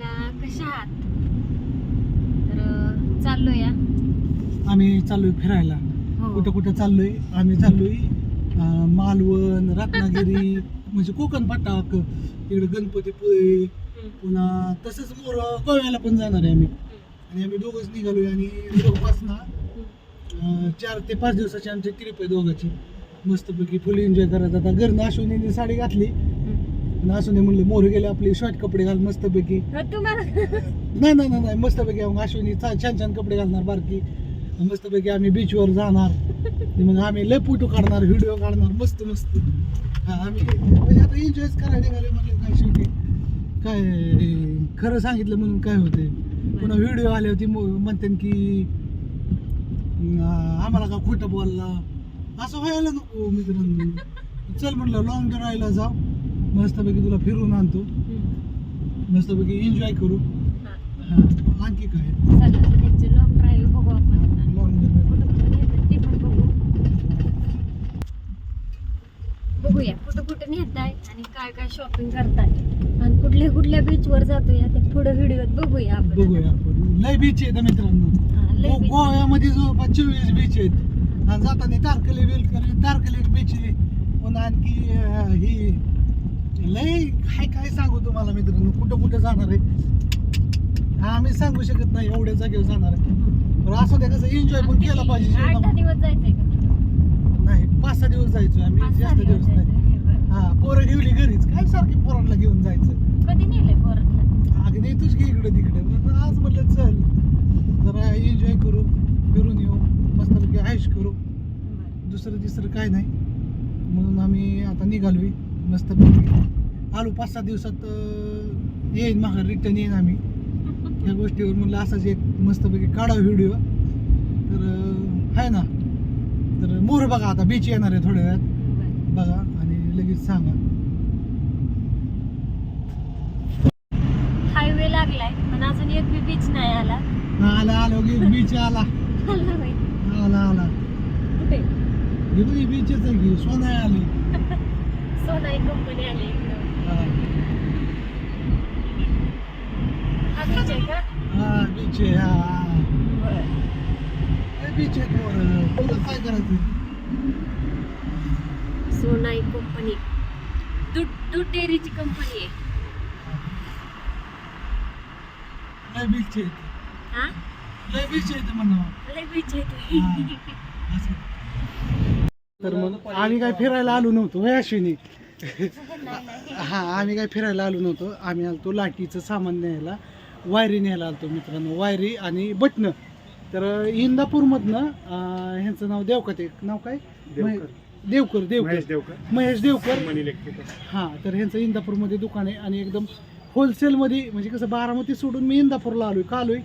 कशा आहात? तर अं, चाललो या आम्ही चाललोय फिरायला. हो. कुठं कुठं चाललोय? आम्ही चाललोय मालवण रत्नागिरी म्हणजे कोकण पट्टाक इकडे गणपतीपुळे पुन्हा तसंच मोर गोव्याला पण जाणार आहे आम्ही. आणि आम्ही दोघंच निघालोय आणि जवळपास ना चार ते पाच दिवसाची आमची ट्रिप आहे दोघांची. मस्तपैकी फुल एन्जॉय करायचं. आता घरनं अश्विनीने साडी घातली. आणि अश्विनी म्हणलं मोर गेले आपले शॉर्ट कपडे घाल मस्तपैकी. नाही नाही नाही नाही मस्तपैकी मग अश्विनी छान छान छान कपडे घालणार बारकी. मस्तपैकी आम्ही बीचवर जाणार. मग आम्ही लय फोटो काढणार व्हिडिओ काढणार मस्त मस्त. आम्ही म्हणजे आता एन्जॉयच करायला निघाले म्हणजे काय शेवटी? काय खरं सांगितलं म्हणून काय होते पुन्हा व्हिडिओ आले होते म्हणते की आम्हाला का खोटं बोलला? असं व्हायला नको मित्रांनो. चल म्हटलं लॉंग ड्राईव्हला जाऊ. मस्तपैकी तुला फिरून आणतो. मस्तपैकी एन्जॉय करू. हा, आणखी काय लॉंग ड्राईव्ह बघू आपण आता. लॉंग ते पण बघू. बघूया कुठं कुठं नेताय आणि काय काय शॉपिंग करताय. आणि कुठल्या कुठल्या बीच वर जातोय ते पुढे व्हिडिओत बघूया आपण बघूया आपण. लय बीच आहेत मित्रांनो. गोव्यामध्ये जवळपास चोवीस बीच आहेत. आणि जाताना तारकले वेलकर तारकले बीच आहे. पुन्हा आणखी ही लय काय काय सांगू तुम्हाला मित्रांनो? कुठं कुठं जाणार आहे? हा, आम्ही सांगू शकत नाही एवढ्या जागेवर जाणार आहे. पण असं द्या कसं एन्जॉय पण केला पाहिजे आठ दहा जीवनामध्ये. दिवस जायचंय का नाही पाच सहा दिवस जायचो आम्ही पाच सहा जास्त दिवस दिवस नाही. जायचंय. हे बरं. हा पोरं ठेवली घरीच. काय सारखी पोरांना घेऊन जायचं? कधी नेलंय पोरांना? अगदी येतोच की इकडे तिकडे. मग आज म्हटलं चल. जरा एन्जॉय करू फिरून येऊ. मस्तपैकी आयुष करू. दुसरं तिसरं काय नाही. म्हणून आम्ही आता निघालोय. मस्तपैकी आलो पाच सहा दिवसात येईन माघार रिटर्न येईन आम्ही. या गोष्टीवर म्हणलं असाच एक मस्तपैकी काढा व्हिडिओ तर आहे ना. तर मोर बघा आता बीच येणार आहे थोड्या वेळात. बघा आणि लगेच सांगा. हायवे लागलाय पण अजून एक बी बीच नाही आला. आला आलो की बीच आला. आला. आला आला. कुठे? बीचच आहे की सोना आली सोनाई कंपनी आली. हा. बीच आहे का हा बीच आहे हा. बीच आहे. तुला काय करायचं सोनाई कंपनी दूध दूध डेअरीची कंपनी आहे लय बीच आहे हा लय बीच आहे म्हणा लय बीच आहे ते. तर मग आम्ही काय फिरायला आलो नव्हतो होय अश्विनी. हा आम्ही काय फिरायला आलो नव्हतो. आम्ही आलतो लाटीचं सामान न्यायला. वायरी न्यायला आलतो मित्रांनो वायरी आणि बटणं. तर इंदापूरमधनं ह्यांचं नाव देवका ते नाव काय? देवकर. देवकर देवकर. महेश देवकर. हां तर ह्यांचं इंदापूरमध्ये दुकान आहे आणि एकदम होलसेलमध्ये म्हणजे कसं बारामती सोडून मी इंदापूरला आलोय का आलोय?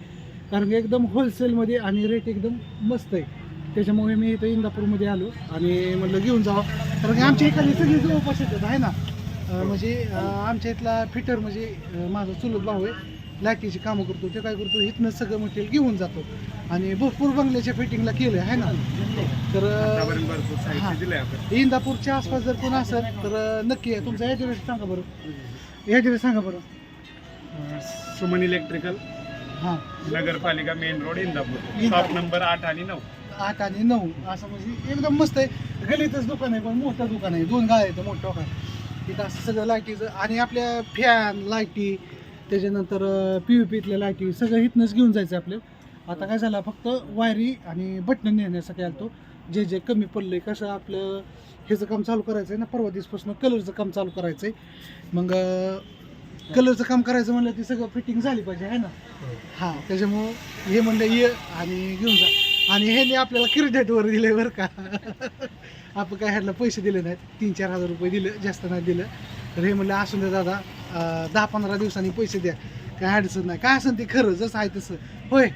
कारण की एकदम होलसेलमध्ये आणि रेट एकदम मस्त आहे. त्याच्यामुळे मी इथं इंदापूरमध्ये आलो आणि म्हटलं घेऊन जावं. कारण की आमच्या इकडे सगळी जवळपास येतात आहे ना? म्हणजे आमच्या इथला फिटर म्हणजे माझा चुलत भाऊ आहे. लाईटीची कामं करतो ते काय करतो इथनं सगळं मटेरियल घेऊन जातो. आणि भरपूर बंगल्याच्या फिटिंगला केलं आहे ना? तर इंदापूरच्या आसपास जर कोण असेल तर नक्की या. तुमचा ॲड्रेस सांगा बरं. ॲड्रेस सांगा बरं. सुमन इलेक्ट्रिकल हां. नगरपालिका main road Indapur. Indapur. Shop number आठ आणि नऊ. आठ आणि नऊ. असं म्हणजे एकदम मस्त आहे. गलीतच दुकान आहे पण मोठं दुकान आहे. दोन गाळे आहेत मोठं दुकान. तिथं असं सगळं लाईटीचं आणि आपल्या फॅन लाईटी त्याच्यानंतर पी व्ही पीतल्या लाईटी सगळं इथनंच घेऊन जायचं आपलं. आता काय झालं फक्त वायरी आणि बटणं नेण्यासाठी आलतो. जे जे कमी पडलंय कसं आपलं ह्याचं काम चालू करायचं आहे ना परवा दिवसपासून कलरचं काम चालू करायचं आहे मग कलरचं काम करायचं म्हणलं ती सगळं फिटिंग झाली पाहिजे आहे ना? हां त्याच्यामुळं हे म्हणलं ये आणि घेऊन जा. आणि ह्याने आपल्याला क्रेडिटवर दिले बरं का. आपण काय ह्याला पैसे दिले नाहीत. तीन चार हजार रुपये दिले जास्त नाही दिलं. तर हे म्हणलं असून द्या दादा दहा पंधरा दिवसांनी पैसे द्या. काय अडचण नाही. काय असेल ते खरं जसं आहे तसं. होय.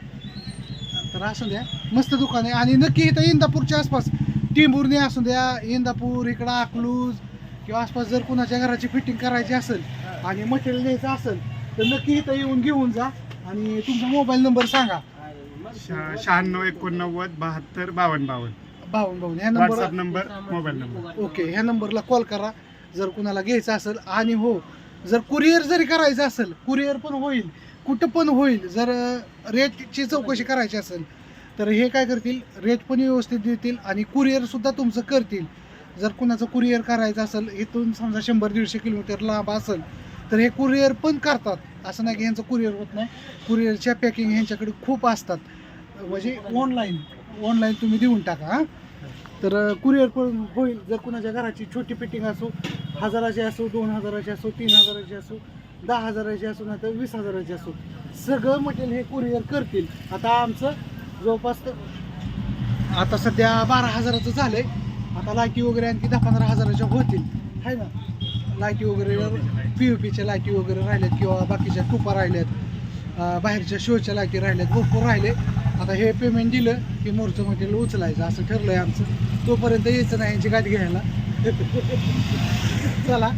तर असू द्या. मस्त दुकान आहे. आणि नक्की इथं इंदापूरच्या आसपास टिंबुर्णी असू द्या इंदापूर इकडं अकलूज किंवा आसपास जर कुणाच्या घराची फिटिंग करायची असेल आणि मटेरियल द्यायचं असेल तर नक्की इथं येऊन घेऊन जा. आणि तुमचा मोबाईल नंबर सांगा. शहा- शहाण्णव एकोणनव्वद बहात्तर बावन्न बावन्न. भाऊन भाऊन ह्या WhatsApp number number mobile number okay ह्या नंबरला कॉल करा. जर कुणाला घ्यायचं असेल आणि हो जर कुरिअर जरी करायचं असेल कुरिअर पण होईल कुठं पण होईल जर रेटची चौकशी करायची असेल तर हे काय करतील? रेट पण व्यवस्थित देतील आणि कुरिअर सुद्धा तुमचं करतील. जर कुणाचं कुरिअर करायचं असेल इथून समजा शंभर दीडशे किलोमीटर लांब असेल तर हे कुरिअर पण करतात. असं नाही की ह्यांचं कुरिअर होत नाही. कुरिअरच्या पॅकिंग ह्यांच्याकडे खूप असतात. म्हणजे ऑनलाईन ऑनलाईन तुम्ही देऊन टाका तर कुरिअर पण होईल. जर कुणाच्या घराची छोटी फिटिंग असो हजाराची असो दोन हजाराची असो तीन हजाराची असो दहा हजाराची असो नाही तर वीस हजाराची असो सगळं मटेरियल हे कुरिअर करतील. आता आमचं जवळपास तर आता सध्या बारा हजाराचं झालंय. आता लाईटी वगैरे आणखी दहा पंधरा हजाराच्या होतील. आहे ना? लाईटी वगैरे पी यू पीच्या लाईटी वगैरे राहिल्यात किंवा बाकीच्या टुपा राहिल्यात बाहेरच्या शोच्या लाईटी राहिल्यात भरपूर राहिले. आता हे पेमेंट दिलं की मोर्चं मटेरियल उचलायचं असं ठरलं आहे आमचं. तोपर्यंत यायचं नाही यांची गाडी घ्यायला. चला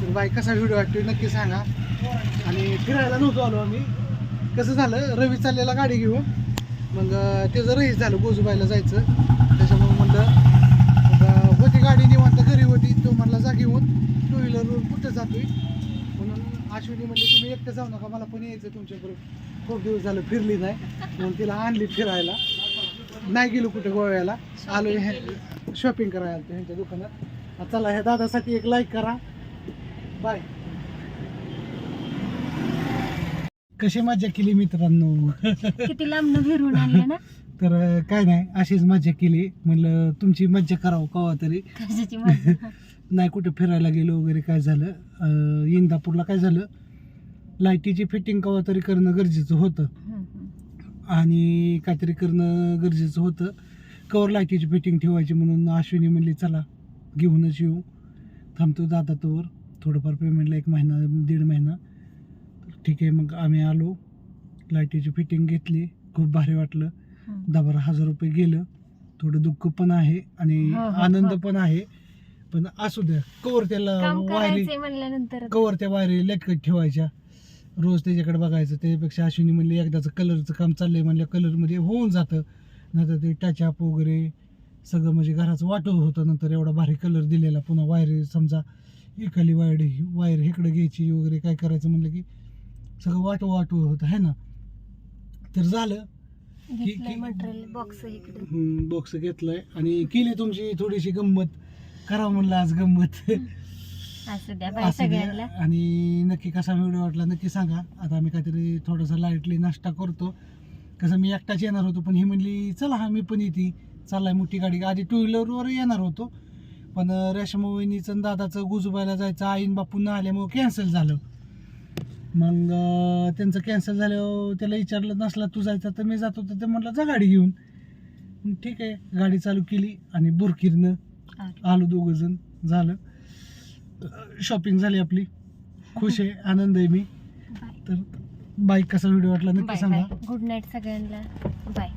तर बाई कसा व्हिडिओ वाटतो नक्की सांगा. आणि फिरायला नव्हतो आलो आम्ही. कसं झालं रवी चाललेला गाडी घेऊन. मग त्याचं रहीस झालं गोजूबाईला जायचं. त्याच्यामुळे म्हणलं होती गाडी निवांत घरी होती. तो म्हणला जा घेऊन. टू व्हीलरवर कुठं जातोय? अश्विनी म्हणले तुम्ही एकटं जाऊ नका मला पण यायचं तुमच्याबरोबर. खूप दिवस झालं फिरली नाही. म्हणून तिला आणली फिरायला. नाही गेलो कुठे गोव्याला. आलो हे शॉपिंग करायला ह्यांच्या दुकानात. चला ह्या दादासाठी एक लाईक करा. बाय कशी मजा केली मित्रांनो? किती लांबनं फिरून आणले ना? तर काय नाही अशीच मजा केली. म्हणलं तुमची मज्जा करावं कवा तरी. कशाची मजा नाही कुठे फिरायला गेलो वगैरे काय झालं. इंदापूरला काय झालं लाईटीची फिटिंग कवा तरी करणं गरजेचं होतं. आणि काहीतरी करणं गरजेचं होतं. कवर लाईटीची फिटिंग ठेवायची म्हणून अश्विनी म्हणली चला घेऊनच येऊ. थांबतो दादा तोवर. थोडंफार पेमेंटला एक महिना दीड महिना. ठीक आहे मग आम्ही आलो. लाईटीची फिटिंग घेतली. खूप भारी वाटलं. दहा बारा हजार रुपये गेलं. थोडं दुःख पण आहे आणि आनंद. पण आहे. पण असू द्या कवर त्याला काम वायरी करायचंय म्हणल्यानंतर. कवर त्या वायरी लटकत ठेवायच्या. रोज त्याच्याकडे बघायचं त्याच्यापेक्षा अश्विनी म्हणली एकदाचं कलरचं काम चाललंय म्हणलं कलरमध्ये होऊन जातं. नंतर ते टचअप वगैरे सगळं म्हणजे घराचं वाटव होतं नंतर एवढा भारी कलर दिलेला. पुन्हा वायर समजा एखाली वायर वायर इकडं घ्यायची वगैरे काय करायचं म्हणलं की सगळं वाटव वाटव होतं आहे ना? तर झालं घेतलंय की- मटेरियल बॉक्स इकडे. बॉक्स घेतलाय आणि केली तुमची थोडीशी गंमत. करावं म्हणलं आज गंमत. असू द्या बाय असू द्या. सगळ्यांना. आणि नक्की कसा व्हिडिओ वाटला नक्की सांगा. आता आम्ही काहीतरी थोडासा लाईटली नाश्ता करतो. कसं मी एकटाच येणार होतो पण ही म्हणली चला हा मी पण येते. चाललाय मोठी गाडी. आधी टू व्हीलरवर येणार होतो. पण रेशमा वहिनीचं आणि दादाचं गुजूबाईला जायचं. आईन बापू न आल्यामुळं कॅन्सल झालं. मग अं, त्यांचं कॅन्सल झाल्यावर त्याला विचारलं नसला तू जायचा तर मी जातो तर ते म्हटलं जा गाडी घेऊन. मग ठीक आहे गाडी चालू केली आणि बुरकीरनं आलो. दोघं जण. झालं. शॉपिंग झाली आपली. खुश आहे आनंद आहे मी. तर बाईक कसा व्हिडिओ वाटला नक्की सांगा. गुड नाईट सगळ्यांना. बाय.